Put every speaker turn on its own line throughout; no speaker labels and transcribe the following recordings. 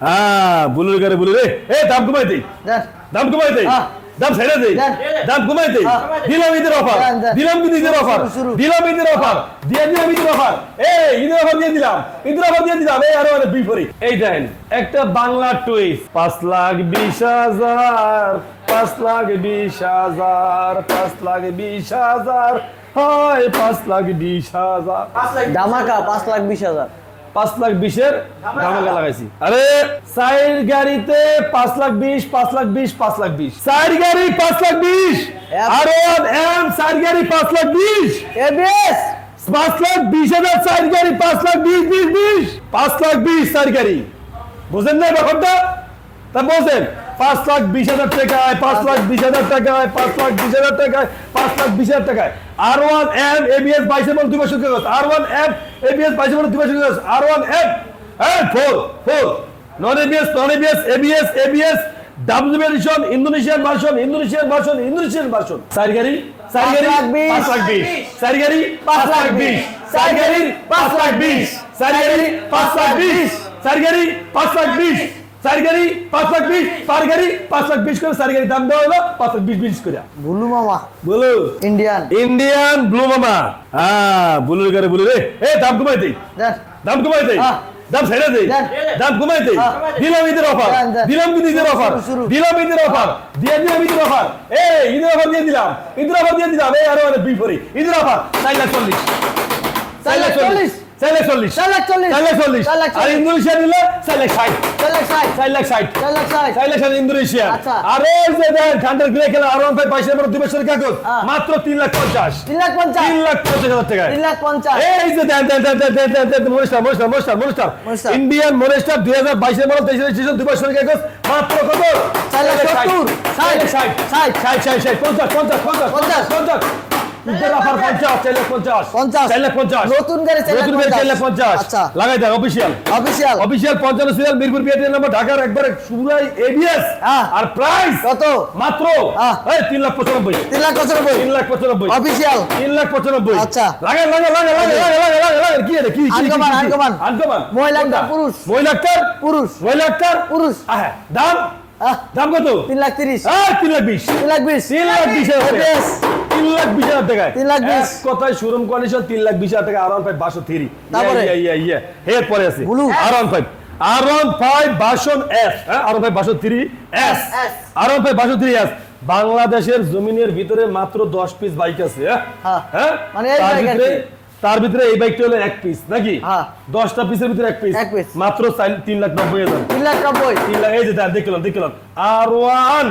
হ্যাঁ বুলুর এ দাম কমাই দেই দাম কমাই দেই
হ্যাঁ।
দাম ছেড়ে দেই দাম কমাই দেই
হ্যাঁ।
দিলাম ঈদের অফার। দিলাম কিন্তু ঈদের অফার দিলাম ঈদের অফার দিয়ে দিলাম ঈদের অফার এই ঈদের অফার দিয়ে দিলাম। ঈদের অফার দিয়ে দিলাম। এই আরও অনেক বিপরীত। এই দেন একটা বাংলা টুইস্ট পাঁচ লাখ বিশ হাজার পাঁচ লাখ বিশ হাজার পাঁচ লাখ বিশ হাজার। হয় পাঁচ লাখ বিশ হাজার।
ধামাকা পাঁচ লাখ বিশ হাজার।
পাঁচ লাখ বিশের ধামাকা লাগাইছি আরে সাইড গাড়িতে পাঁচ লাখ বিশ পাঁচ লাখ বিশ পাঁচ লাখ বিশ সাইড গাড়ি পাঁচ লাখ বিশ আর এম সাইড গাড়ি পাঁচ লাখ বিশ
এবিএস
পাঁচ লাখ বিশ হাজার সাইড গাড়ি পাঁচ লাখ বিশ বিশ বিশ পাঁচ লাখ বিশ সাইড গাড়ি বুঝেন না ব্যাপারটা তা বলছেন পাঁচ লাখ বিশ হাজার টাকায় পাঁচ লাখ বিশ হাজার টাকায় পাঁচ লাখ বিশ হাজার টাকায় পাঁচ লাখ বিশ হাজার টাকায় আর ওয়ান এম এবিএস বাইশে বল দুই বছর আর ওয়ান এম এবিএস বাইশে বল দুই বছর আর ওয়ান এম হ্যাঁ four four non ABS non ABS ABS ABS W edition Indonesian version Indonesian version Indonesian version side গাড়ি সাইড গাড়ি। পাঁচ লাখ বিশ সাইড গাড়ি পাঁচ লাখ বিশ সাইড গাড়ি পাঁচ লাখ বিশ গাড়ি পাঁচ লাখ বিশ গাড়ি পাঁচ লাখ বিশ গাড়ি পাঁচ লাখ বিশ পার গাড়ি পাঁচ লাখ বিশ করে গাড়ি দাম দেওয়া হলো পাঁচ লাখ বিশ বিশ করে।
ভুলু মামা।
বলো।
ইন্ডিয়ান।
ইন্ডিয়ান ব্লু মামা। হ্যাঁ বুলুর গাড়ি বুলু রে। এ দাম কমাই দেই। দাম কমাই দেই। দাম ছেড়ে দেই। দাম কমাই দেই। দিলাম ঈদের অফার। দিলাম কিন্তু ঈদের অফার। দিলাম ঈদের অফার। দিয়ে দিলাম ঈদের অফার। এই ঈদের অফার দিয়ে দিলাম। ঈদের অফার দিয়ে দিলাম। এই আরও অনেক বিপরী ঈদের অফার। চার লাখ চল্লিশ।
চার লাখ চল্লিশ।
চার লাখ চল্লিশ।
চার লাখ চল্লিশ।
চার লাখ চল্লিশ।
চার লাখ
আর
চল্লিশ।
ইন্দোনেশিয়া নিলে চার লাখ ষাট।
চার লাখ ষাট।
চার লাখ ষাট।
চার লাখ ষাট।
চার লাখ ষাট ইন্দোনেশিয়া। আর এই যে দেন ঠান্ডার গ্রে খেলা আর ওয়ান ফাইভ বাইশের পর দুই বছরের কাগজ।
হ্যাঁ।
মাত্র তিন লাখ পঞ্চাশ।
তিন লাখ পঞ্চাশ।
তিন লাখ পঞ্চাশ হাজার টাকায়।
তিন লাখ পঞ্চাশ।
এই যে দেন দেন দেন দেন দেন দেন দেন মনিস্টার মনিস্টার মনিস্টার মনিস্টার
মনিস্টার।
ইন্ডিয়ান মনিস্টার দুই হাজার তেইশ রেজিস্ট্রেশন দুই বছরের কাগজ। মাত্র কত?
চার লাখ সত্তর।
ষাট
ষাট।
ষাট। ষাট ষাট ষাট ষাট পঞ্চাশ পঞ্চাশ পঞ্চাশ পঞ্চাশ। পঞ্চাশ।
আচ্ছা। পুরুষ। পুরুষ।
দাম? দাম কত?
তিন লাখ তিরিশ।
তিন লাখ বিশ।
তিন লাখ বিশ
তিন লাখ বিশ। তিন লাখ বিশ হাজার টাকায়।
তিন লাখ বিশ।
কথায় শোরুম কন্ডিশন তিন লাখ বিশ হাজার টাকা আর ওয়ান ফাইভ বাসো থ্রি
তারপরে?
ইয়া ইয়া ইয়া পরে আছে। R one five R one five বাসন এস আর ওয়ান ফাইভ বাসো three S R one five বাসো থ্রি এস বাংলাদেশের জমিনের ভিতরে মাত্র দশ পিস বাইক আছে হ্যাঁ?
হ্যাঁ।
হ্যাঁ?
মানে
তার ভিতরে তার ভিতরে এই বাইকটা হলো এক পিস নাকি?
হ্যাঁ।
দশটা পিসের ভিতরে এক পিস মাত্র তিন লাখ নব্বই হাজার।
তিন লাখ নব্বই।
তিন লাখ এই যে দেখলাম দেখলাম আর ওয়ান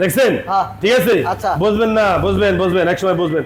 দেখছেন? ঠিক আছে? বুঝবেন না বুঝবেন বুঝবেন। এক সময় বুঝবেন।